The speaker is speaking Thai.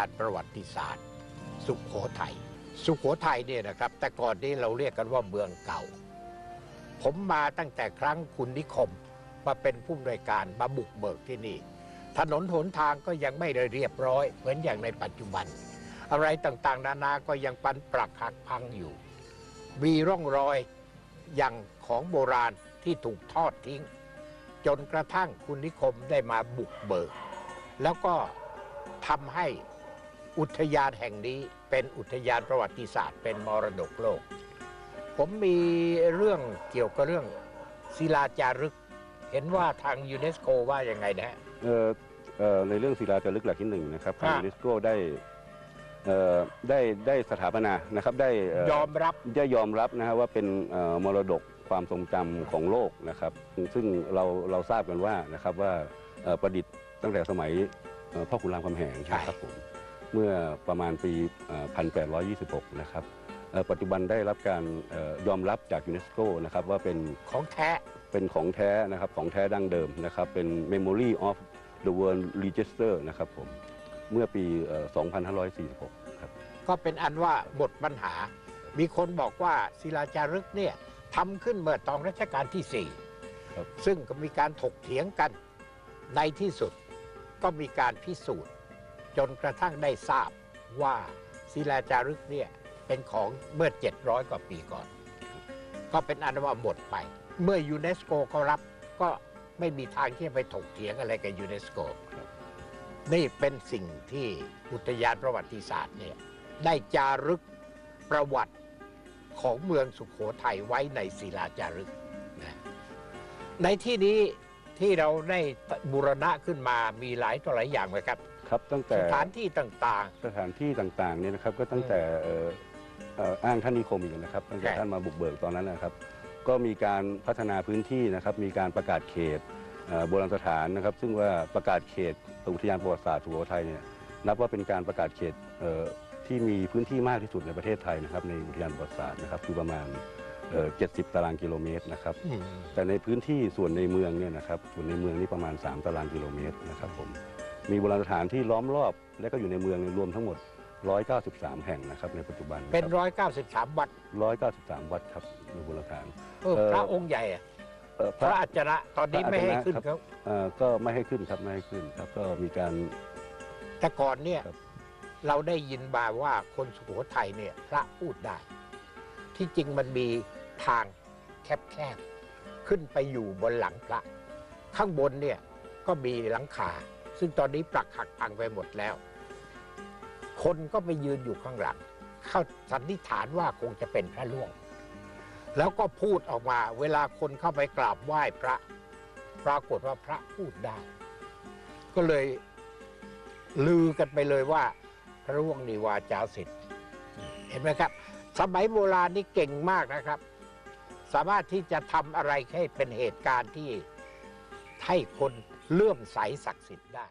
านประวัติศาสตร์ สุขโขทัยสุขโขทัยเนี่ยนะครับ แต่ก่อนนี้เราเรียกกันว่าเมืองเก่า ผมมาตั้งแต่ครั้งคุณนิคมมาเป็นผู้อำนวยการมาบุกเบิกที่นี่ ถนนหนทางก็ยังไม่ได้เรียบร้อย เหมือนอย่างในปัจจุบัน อะไรต่างๆ นานาก็ยังปันปรักหักพังอยู่ มีร่องรอยอย่างของโบราณที่ถูกทอดทิ้ง จนกระทั่งคุณนิคมได้มาบุกเบิก แล้วก็ทำให้ อุทยานแห่งนี้เป็นอุทยานประวัติศาสตร์ เป็นมรดกโลก ผมมีเรื่องเกี่ยวกับเรื่องศิลาจารึก เห็นว่าทางยูเนสโกว่ายังไงนะฮะ เอ่อเอ่อในเรื่องศิลาจารึกหลักที่หนึ่งนะครับทางฮะยูเนสโกได้เอ่อได้ได้สถาปนานะครับได้เยอมรับ ได้ยอมรับนะฮะว่าเป็นเอ่อมรดกความทรงจำของโลกนะครับ ซึ่งเราเราทราบกันว่านะครับว่าเอ่อประดิษฐ์ตั้งแต่สมัยเอ่อพ่อขุนรามคำแหงใช่ นะครับผม เมื่อประมาณปีเอ่อ1826 นะครับเอ่อปัจจุบันได้รับการเอ่อยอมรับจากยูเนสโกนะครับว่าเป็นของแท้เป็นของแท้นะครับของแท้ดั้งเดิมนะครับเป็น Memory of the World Register นะครับผมเมื่อปีเอ่อ2546 ครับก็เป็นอันว่าหมดปัญหา มีคนบอกว่าศิลาจารึกเนี่ยทำขึ้นเมื่อตอนรัชกาลที่สี่ครับซึ่งก็มีการถกเถียงกันในที่สุดก็มีการพิสูจน์ จนกระทั่งได้ทราบว่าศิลาจารึกเนี่ยเป็นของเมื่อ 700 กว่าปีก่อน ก็เป็นอันว่าหมดไป เมื่อยูเนสโกเขารับก็ไม่มีทางที่จะไปถกเถียงอะไรกับยูเนสโก นี่เป็นสิ่งที่อุทยานประวัติศาสตร์เนี่ยได้จารึกประวัติของเมืองสุขโขทัยไว้ในศิลาจารึกนะในที่นี้ที่เราได้บูรณะขึ้นมามีหลายต่อหลายอย่างเลยครับ ครับตั้งแต่สถานที่ต่าง สถานที่ต่างๆเนี่ยนะครับก็ตั้งแต่เอ่อเอ่ออ้างท่านนิคมอีกนะครับตั้งแต่ครับ ท่านมาบุกเบิกตอนนั้นนะครับ ก็มีการพัฒนาพื้นที่นะครับ มีการประกาศเขตเอ่อโบราณสถานนะครับ ซึ่งว่าประกาศเขตอุทยานประวัติศาสตร์สุโขทัยเนี่ยนับว่าเป็นการประกาศเขตเอ่อที่มีพื้นที่มากที่สุดในประเทศไทยนะครับในอุทยานประวัติศาสตร์นะครับคือประมาณเอ่อ70 ตารางกิโลเมตรนะครับ ๆอืมแต่ในพื้นที่ส่วนในเมืองเนี่ยนะครับส่วนในเมืองนี่ประมาณ 3 ตารางกิโลเมตรนะครับผม มีโบราณสถานที่ล้อมรอบ และก็อยู่ในเมืองเนี่ยรวมทั้งหมด 193 แห่งนะครับในปัจจุบันเป็นร้อยเก้าสิบสามวัด 193 วัดครับในโบราณสถานเออเอ่อพระองค์ใหญ่อะเอ่อพระอัจฉระตอนนี้ไม่ให้ขึ้นพระอัจฉระเขาเอ่อก็ไม่ให้ขึ้นครับไม่ให้ขึ้นครับก็มีการ แต่ก่อนเนี่ยครับ เราได้ยินมาว่าคนสุโขทัยเนี่ยพระพูดได้ ที่จริงมันมีทางแคบๆขึ้นไปอยู่บนหลังพระ ข้างบนเนี่ยก็มีหลังคา ซึ่งตอนนี้ปรักหักพังไปหมดแล้ว คนก็ไปยืนอยู่ข้างหลัง เข้าสันนิษฐานว่าคงจะเป็นพระล่วง แล้วก็พูดออกมาเวลาคนเข้าไปกราบไหว้พระ ปรากฏว่าพระพูดได้ ก็เลยลือกันไปเลยว่า พระร่วงนิวาจาสิทธิ์เห็นไหมครับ สมัยโบราณนี่เก่งมากนะครับ สามารถที่จะทำอะไรให้เป็นเหตุการณ์ที่ให้คน เลื่อมใสศักดิ์สิทธิ์ได้